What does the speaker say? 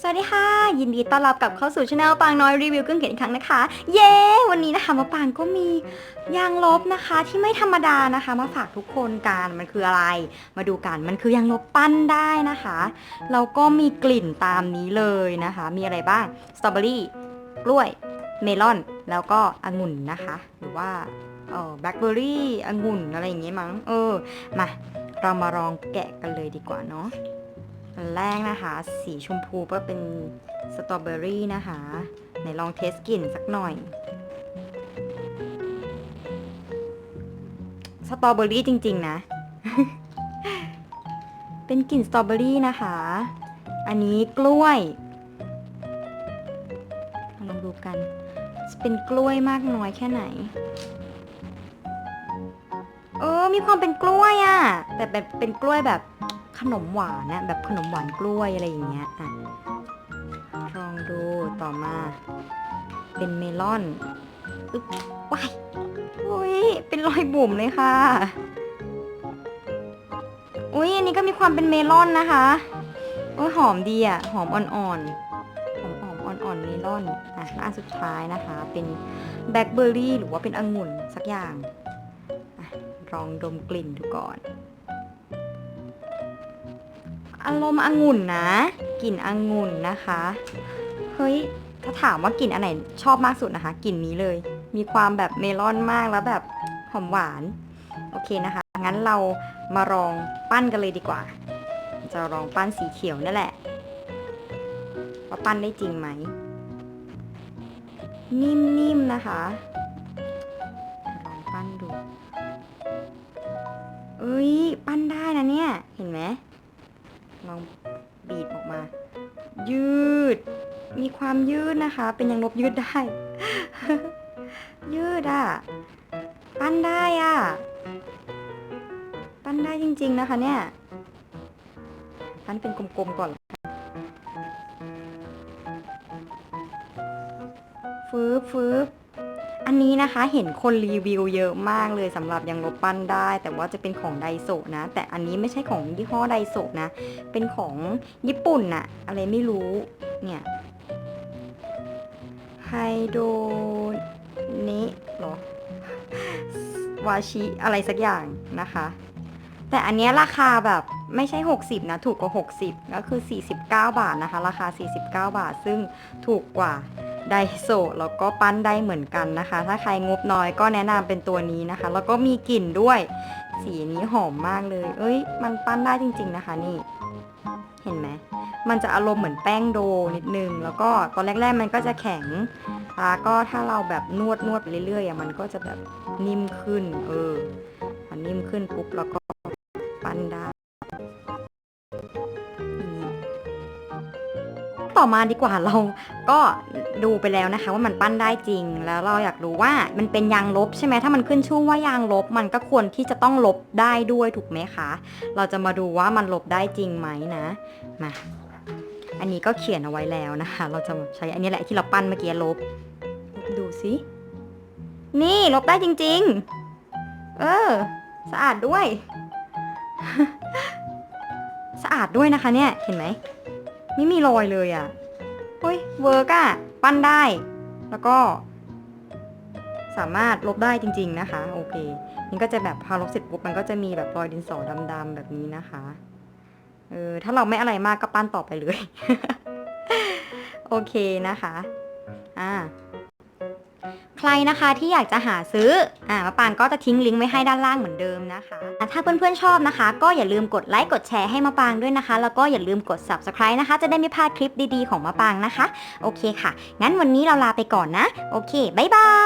สวัสดีค่ะ ยินดีต้อนรับกลับเข้าสู่ช anel ปางน้อยรีวิวเครื่องเขียนอีกครั้งนะคะ เย้ วันนี้นะคะมาปางก็มียางลบนะคะที่ไม่ธรรมดานะคะ มาฝากทุกคนกันมันคืออะไร มาดูกันมันคือยางลบปั้นได้นะคะแล้วก็มีกลิ่นตามนี้เลยนะคะ มีอะไรบ้างสตรอเบอรี่กล้วยเมลอน แล้วก็องุ่นนะคะ หรือว่าเออแบล็คเบอรี่องุ่นอะไรอย่างงี้มั้งเออมาเรามาลองแกะกันเลยดีกว่าเนาะ อันแรกนะคะ สีชมพูก็เป็นสตรอเบอรี่นะคะไหนลองเทสกลิ่นสักหน่อย สตรอเบอรี่จริง ๆ นะ เป็นกลิ่นสตรอเบอรี่นะคะ อันนี้กล้วย ลองดูกัน เป็นกล้วยมากน้อยแค่ไหน เออ มีความเป็นกล้วยอะ่ะแต่แบบเป็นกล้วยแบบขนมหวานนะแบบขนมหวานกล้วยอะไรอย่างเงี้ยอะลองดูต่อมา เป็นเมลอนอึ๊บว้ายอุ้ยเป็นรอยบุ๋มเลยค่ะ อุ้ยอันนี้ก็มีความเป็นเมลอนนะคะโอ้ยหอมดีอะ หอมอ่อนๆ หอมอ่อนอ่อนๆเมลอนอะแล้วอันสุดท้ายนะคะ เป็นแบล็คเบอร์รี่หรือว่าเป็นองุ่นสักอย่าง ลองดมกลิ่นดูก่อน อารมณ์องุ่นนะ กลิ่นองุ่นนะคะ เฮ้ย ถ้าถามว่ากลิ่นอันไหนชอบมากสุดนะคะ กลิ่นนี้เลย มีความแบบเมลอนมากแล้วแบบหอมหวาน โอเคนะคะ งั้นเรามาลองปั้นกันเลยดีกว่า จะลองปั้นสีเขียวนั่นแหละ ว่าปั้นได้จริงไหม นิ่มๆนะคะ อ้ย ปั้นได้นะเนี่ย เห็นไหมลองบีบออกมา ยืด มีความยืดนะคะ เป็นยังลบยืดได้ ยืดอะ ปั้นได้อะ ปั้นได้จริง ๆ นะคะเนี่ย ปั้นเป็นกลมๆก่อนละกันฟืบฟืบ อันนี้นะคะเห็นคนรีวิวเยอะมากเลยสำหรับยังลบปั้นได้ แต่ว่าจะเป็นของไดโซนะ แต่อันนี้ไม่ใช่ของยี่ห้อไดโซนะ เป็นของญี่ปุ่นน่ะ อะไรไม่รู้เนี่ยไฮโดนิหรอวาชิอะไรสักอย่างนะคะ แต่อันเนี้ยราคาแบบไม่ใช่ 60 นะ ถูกกว่า 60 ก็คือ 49 บาทนะคะ ราคา 49 บาท ซึ่งถูกกว่า ไดโซแล้วก็ปั้นได้เหมือนกันนะคะ ถ้าใครงบน้อยก็แนะนำเป็นตัวนี้นะคะ แล้วก็มีกลิ่นด้วย สีนี้หอมมากเลย เอ้ย มันปั้นได้จริง ๆนะคะนี่ เห็นไหมมันจะอารมณ์เหมือนแป้งโดนิดนึง แล้วก็ตอนแรกๆมันก็จะแข็งแล้วก็ถ้าเราแบบนวดนวดไปเรื่อยๆมันก็จะแบบนิ่มขึ้น เออมันนิ่มขึ้นปุ๊บแล้วก็ ต่อมาดีกว่าเราก็ดูไปแล้วนะคะ ว่ามันปั้นได้จริง แล้วเราอยากรู้ว่ามันเป็นยางลบใช่ไหมถ้ามันขึ้นชื่อว่ายางลบ มันก็ควรที่จะต้องลบได้ด้วยถูกไหมคะ เราจะมาดูว่ามันลบได้จริงไหมนะมาอันนี้ก็เขียนเอาไว้แล้วนะคะ เราจะใช้อันนี้แหละที่เราปั้นเมื่อกี้ลบ ดูสินี่ลบได้จริง ๆ เออ สะอาดด้วย สะอาดด้วยนะคะเนี่ย เห็นไหม ไม่มีรอยเลยอะ่ะเฮ้ยเวิร์กอะ่ะปั้นได้ แล้วก็ สามารถลบได้จริง ๆนะคะ โอเคนี่ก็จะแบบพอลบเสร็จปุ๊บมันก็จะมีแบบรอยดินสอดำๆแบบนี้นะคะเออถ้าเราไม่อะไรมากก็ปั้นต่อไปเลย โอเคนะคะ อ่า ใครนะคะที่อยากจะหาซื้ออ่ามะปางก็จะทิ้งลิงก์ไว้ให้ด้านล่างเหมือนเดิมนะคะถ้าเพื่อนๆชอบนะคะ ก็อย่าลืมกดไลค์กดแชร์ให้มะปางด้วยนะคะ แล้วก็อย่าลืมกด subscribe นะคะ จะได้ไม่พลาดคลิปดีๆของมะปางนะคะ โอเคค่ะ งั้นวันนี้เราลาไปก่อนนะ โอเคบ๊ายบาย